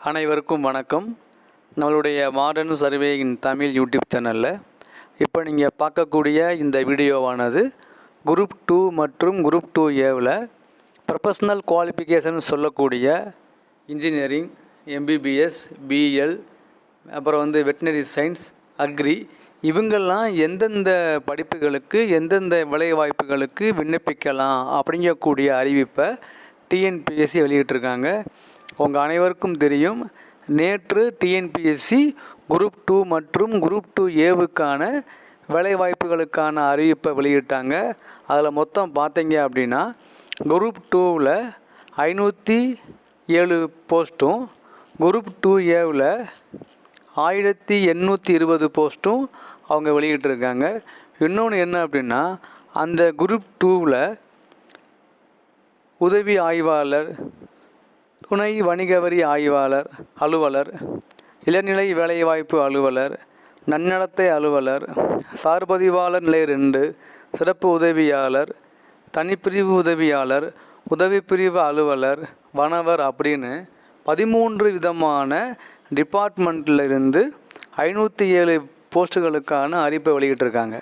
அனைவருக்கும் வணக்கம். நம்மளுடைய மாடர்ன் சர்வேயின் தமிழ் யூடியூப் சேனலில் இப்போ நீங்கள் பார்க்கக்கூடிய இந்த வீடியோவானது குரூப் டூ மற்றும் குரூப் டூ ஏவில் ப்ரொஃபஷ்னல் குவாலிஃபிகேஷன் சொல்லக்கூடிய இன்ஜினியரிங் எம்பிபிஎஸ் பிஎல் அப்புறம் வந்து வெட்டினரி சயின்ஸ் அக்ரி இவங்கெல்லாம் எந்தெந்த படிப்புகளுக்கு எந்தெந்த வேலைவாய்ப்புகளுக்கு விண்ணப்பிக்கலாம் அப்படிங்கக்கூடிய அறிவிப்பை டிஎன்பிஎஸ்சி வெளியிட்டிருக்காங்க. உங்கள் அனைவருக்கும் தெரியும் நேற்று டிஎன்பிஎஸ்சி குரூப் டூ மற்றும் குரூப் டூ ஏவுக்கான வேலைவாய்ப்புகளுக்கான அறிவிப்பை வெளியிட்டாங்க. அதில் மொத்தம் பார்த்தீங்க அப்படின்னா குரூப் டூவில் ஐநூற்றி ஏழு போஸ்ட்டும் குரூப் டூ ஏவில் ஆயிரத்தி எண்ணூற்றி இருபது போஸ்ட்டும் அவங்க வெளியிட்டிருக்காங்க. இன்னொன்று என்ன அப்படின்னா அந்த குரூப் டூவில் உதவி ஆய்வாளர் துணை வணிக வரி ஆய்வாளர் அலுவலர் இளநிலை வேலைவாய்ப்பு அலுவலர் நன்னடத்தை அலுவலர் சார்பதிவாளர் நிலை ரெண்டு சிறப்பு உதவியாளர் தனிப்பிரிவு உதவியாளர் உதவி பிரிவு அலுவலர் வனவர் அப்படின்னு பதிமூன்று விதமான டிபார்ட்மெண்ட்டில் இருந்து ஐநூற்றி ஏழு போஸ்ட்டுகளுக்கான அறிப்பை வெளியிட்டிருக்காங்க.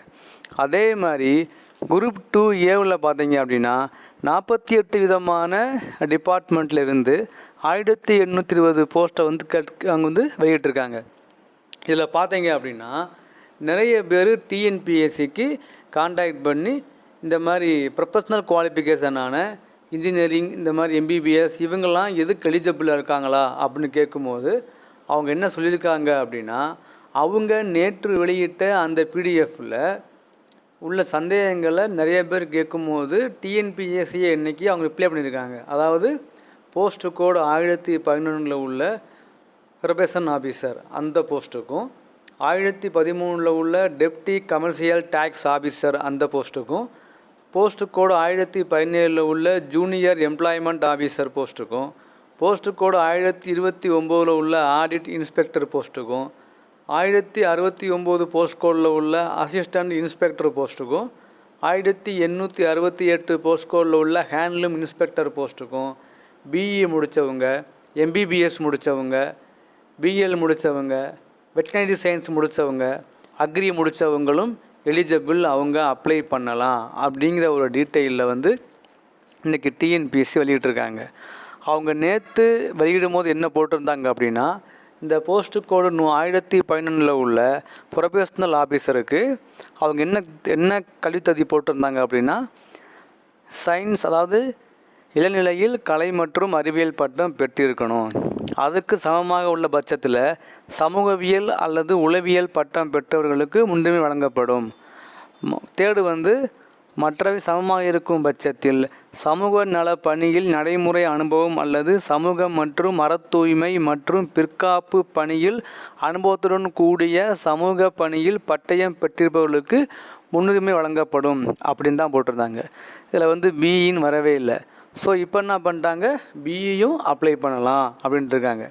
அதே மாதிரி குரூப் டூ ஏவில் பார்த்தீங்க அப்படின்னா நாற்பத்தி எட்டு விதமான டிபார்ட்மெண்ட்லேருந்து ஆயிரத்தி எண்ணூற்றி இருபது போஸ்ட்டை வந்து கட் அங்கே வந்து வெளியிட்டிருக்காங்க. இதில் பார்த்தீங்க அப்படின்னா நிறைய பேர் டிஎன்பிஎஸ்சிக்கு காண்டாக்ட் பண்ணி இந்த மாதிரி ப்ரொஃபஷ்னல் குவாலிஃபிகேஷனான இன்ஜினியரிங் இந்த மாதிரி எம்பிபிஎஸ் இவங்கெல்லாம் எதுக்கு எலிஜிபிளாக இருக்காங்களா அப்படின்னு கேட்கும்போது அவங்க என்ன சொல்லியிருக்காங்க அப்படின்னா அவங்க நேற்று வெளியிட்ட அந்த பிடிஎஃப்பில் உள்ள சந்தேகங்களை நிறைய பேர் கேட்கும்போது டிஎன்பிஎஸ்சியை இன்றைக்கி அவங்க ரிப்ளை பண்ணியிருக்காங்க. அதாவது போஸ்ட் கோடு ஆயிரத்தி பதினொன்றில் உள்ள ப்ரொபேஷன் ஆஃபீஸர் அந்த போஸ்ட்டுக்கும் ஆயிரத்தி பதிமூணில் உள்ள டெப்டி கமர்ஷியல் டேக்ஸ் ஆஃபீஸர் அந்த போஸ்ட்டுக்கும் போஸ்ட் கோடு ஆயிரத்தி பதினேழில் உள்ள ஜூனியர் எம்ப்ளாய்மெண்ட் ஆஃபீஸர் போஸ்ட்டுக்கும் போஸ்ட் கோடு ஆயிரத்தி இருபத்தி ஒம்போதில் உள்ள ஆடிட் இன்ஸ்பெக்டர் போஸ்ட்டுக்கும் ஆயிரத்தி அறுபத்தி ஒம்பது போஸ்ட் கோடில் உள்ள அசிஸ்டண்ட் இன்ஸ்பெக்டர் போஸ்ட்டுக்கும் ஆயிரத்தி எண்ணூற்றி அறுபத்தி எட்டு போஸ்ட் கோடில் உள்ள ஹேண்ட்லூம் இன்ஸ்பெக்டர் போஸ்ட்டுக்கும் பிஇ முடித்தவங்க எம்பிபிஎஸ் முடித்தவங்க பிஎல் முடித்தவங்க வெட்டினரி சயின்ஸ் முடித்தவங்க அக்ரி முடித்தவங்களும் எலிஜிபிள் அவங்க அப்ளை பண்ணலாம் அப்படிங்கிற ஒரு டீட்டெயிலில் வந்து இன்றைக்கி டிஎன்பிஎஸ்சி வெளியிட்டிருக்காங்க. அவங்க நேற்று வெளியிடும் போது என்ன போட்டிருந்தாங்க அப்படின்னா இந்த போஸ்ட் கோடு நூ ஆயிரத்தி பதினொன்றில் உள்ள ப்ரொஃபஷனல் ஆஃபீஸருக்கு அவங்க என்ன என்ன கல்வித்தகுதி போட்டிருந்தாங்க அப்படின்னா சயின்ஸ் அதாவது இளநிலையில் கலை மற்றும் அறிவியல் பட்டம் பெற்றிருக்கணும். அதுக்கு சமமாக உள்ள பட்சத்தில் சமூகவியல் அல்லது உளவியல் பட்டம் பெற்றவர்களுக்கு முன்னுரிமை வழங்கப்படும். தேடு தேர்டு வந்து மற்றவை சமமாக இருக்கும் பட்சத்தில் சமூக நல பணியில் நடைமுறை அனுபவம் அல்லது சமூக மற்றும் அறத் தூய்மை மற்றும் பிற்காப்பு பணியில் அனுபவத்துடன் கூடிய சமூக பணியில் பட்டயம் பெற்றிருப்பவர்களுக்கு முன்னுரிமை வழங்கப்படும் அப்படின்னு தான் போட்டிருந்தாங்க. இதில் வந்து பிஇன்னு வரவே இல்லை. ஸோ இப்போ என்ன பண்ணிட்டாங்க? பிஇயும் அப்ளை பண்ணலாம் அப்படின்ட்டு இருக்காங்க.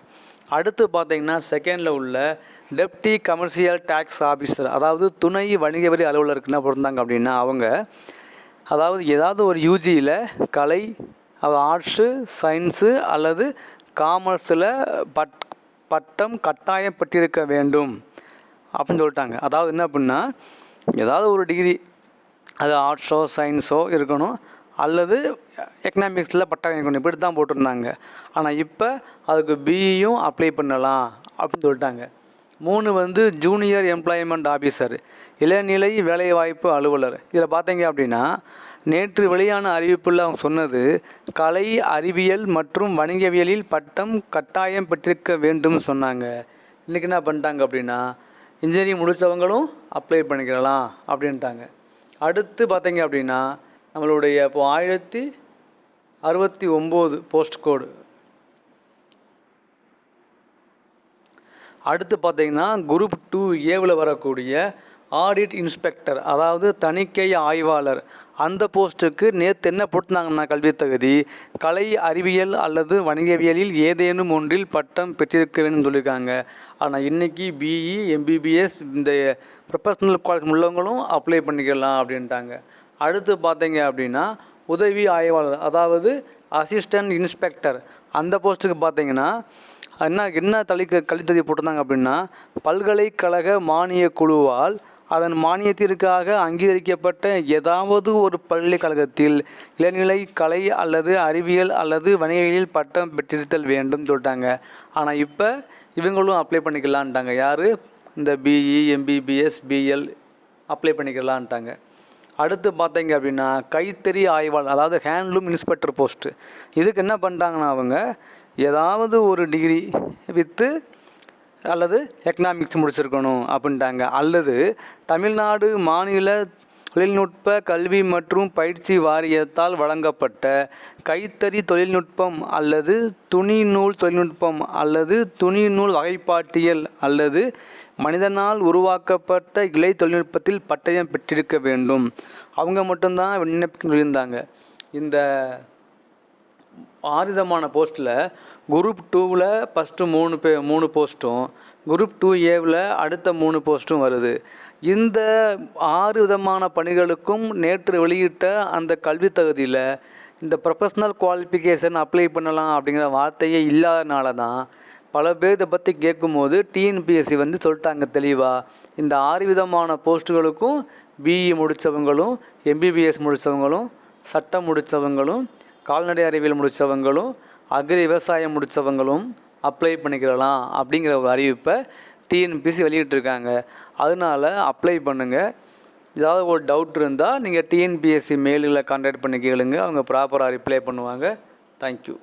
அடுத்து பார்த்தீங்கன்னா செகண்டில் உள்ள டெப்டி கமர்ஷியல் டேக்ஸ் ஆஃபீஸர் அதாவது துணை வணிக வரி அலுவலருக்கு என்ன பிறந்தாங்க அப்படின்னா அவங்க அதாவது ஏதாவது ஒரு யூஜியில் கலை அது ஆர்ட்ஸு சயின்ஸு அல்லது காமர்ஸில் பட் பட்டம் கட்டாயம் பெற்றிருக்க வேண்டும் அப்படின்னு சொல்லிட்டாங்க. அதாவது என்ன அப்படின்னா ஏதாவது ஒரு டிகிரி அது ஆர்ட்ஸோ சயின்ஸோ இருக்கணும். அல்லது எக்கனாமிக்ஸில் பட்டம் இருக்கணும் இப்படி தான் போட்டிருந்தாங்க. ஆனால் இப்போ அதுக்கு பிஇயும் அப்ளை பண்ணலாம் அப்படின்னு சொல்லிட்டாங்க. மூணு வந்து ஜூனியர் எம்ப்ளாய்மெண்ட் ஆஃபீஸர் இளநிலை வேலைவாய்ப்பு அலுவலர். இதில் பார்த்தீங்க அப்படின்னா நேற்று வெளியான அறிவிப்பில் அவங்க சொன்னது கலை அறிவியல் மற்றும் வணிகவியலில் பட்டம் கட்டாயம் பெற்றிருக்க வேண்டும்னு சொன்னாங்க. இன்றைக்கி என்ன பண்ணிட்டாங்க அப்படின்னா இன்ஜினியரிங் முடித்தவங்களும் அப்ளை பண்ணிக்கலாம் அப்படின்ட்டாங்க. அடுத்து பார்த்தீங்க அப்படின்னா நம்மளுடைய இப்போ ஆயிரத்தி அறுபத்தி ஒம்பது போஸ்ட் கோடு. அடுத்து பார்த்தீங்கன்னா குரூப் டூ ஏவில் வரக்கூடிய ஆடிட் இன்ஸ்பெக்டர் அதாவது தணிக்கை ஆய்வாளர். அந்த போஸ்ட்டுக்கு நேற்று என்ன போட்டுனாங்கன்னா கல்வித் தகுதி? கலை அறிவியல் அல்லது வணிகவியலில் ஏதேனும் ஒன்றில் பட்டம் பெற்றிருக்க வேண்டும் சொல்லியிருக்காங்க. ஆனால் இன்றைக்கி பிஇ எம்பிபிஎஸ் இந்த ப்ரொஃபஷனல் காலேஜ் உள்ளவங்களும் அப்ளை பண்ணிக்கலாம் அப்படின்ட்டாங்க. அடுத்து பார்த்தீங்க அப்படின்னா உதவி ஆய்வாளர் அதாவது அசிஸ்டன்ட் இன்ஸ்பெக்டர் அந்த போஸ்ட்டுக்கு பார்த்தீங்கன்னா என்ன என்ன தளிக்க கல்வித்தொகை போட்டிருந்தாங்க அப்படின்னா பல்கலைக்கழக மானிய குழுவால் அதன் மானியத்திற்காக அங்கீகரிக்கப்பட்ட ஏதாவது ஒரு பல்கலைக்கழகத்தில் இளநிலை கலை அல்லது அறிவியல் அல்லது வணிகங்களில் பட்டம் பெற்றிருத்தல் வேண்டும் சொல்லிட்டாங்க. ஆனால் இப்போ இவங்களும் அப்ளை பண்ணிக்கலான்ட்டாங்க யார்? இந்த பிஇ எம்பிபிஎஸ் பிஎல் அப்ளை பண்ணிக்கலான்ட்டாங்க அடுத்து பார்த்தீங்க அப்படின்னா கைத்தறி ஆய்வாளர் அதாவது ஹேண்ட்லூம் இன்ஸ்பெக்டர் போஸ்ட்டு இதுக்கு என்ன பண்ணிட்டாங்கன்னா அவங்க ஏதாவது ஒரு டிகிரி வித்து அல்லது எக்கனாமிக்ஸ் முடிச்சிருக்கணும் அப்படின்ட்டாங்க. அல்லது தமிழ்நாடு மாநில தொழில்நுட்ப கல்வி மற்றும் பயிற்சி வாரியத்தால் வழங்கப்பட்ட கைத்தறி தொழில்நுட்பம் அல்லது துணி நூல் தொழில்நுட்பம் அல்லது துணி நூல் வகைப்பாட்டியல் அல்லது மனிதனால் உருவாக்கப்பட்ட இலை தொழில்நுட்பத்தில் பட்டயம் பெற்றிருக்க வேண்டும். அவங்க மட்டும்தான் விண்ணப்பிக்க சொல்லியிருந்தாங்க. இந்த ஆறு விதமான போஸ்ட்டில் குரூப் டூவில் ஃபஸ்ட்டு மூணு பே மூணு போஸ்ட்டும் குரூப் டூ ஏவில் அடுத்த மூணு போஸ்ட்டும் வருது. இந்த ஆறு விதமான பணிகளுக்கும் நேற்று வெளியிட்ட அந்த கல்வி தகுதியில் இந்த ப்ரொஃபஷ்னல் குவாலிஃபிகேஷன் அப்ளை பண்ணலாம் அப்படிங்கிற வார்த்தையே இல்லாதனால தான் பல பேர் இதை பற்றி கேட்கும்போது டிஎன்பிஎஸ்சி வந்து சொல்லிட்டாங்க தெளிவாக இந்த ஆறு விதமான போஸ்ட்டுகளுக்கும் பிஇ முடித்தவங்களும் எம்பிபிஎஸ் முடித்தவங்களும் சட்டம் முடித்தவங்களும் கால்நடை அறிவியல் முடித்தவங்களும் அக்ரி விவசாயம் முடித்தவங்களும் அப்ளை பண்ணிக்கிறலாம் அப்படிங்கிற ஒரு அறிவிப்பை டிஎன்பிசி வெளியிட்ருக்காங்க அதனால அப்ளை பண்ணுங்கள் ஏதாவது ஒரு டவுட் இருந்தால் நீங்கள் டிஎன்பிஎஸ்சி மெயிலில் கான்டாக்ட் பண்ணி கேளுங்க. அவங்க ப்ராப்பராக ரிப்ளை பண்ணுவாங்க. தேங்க்யூ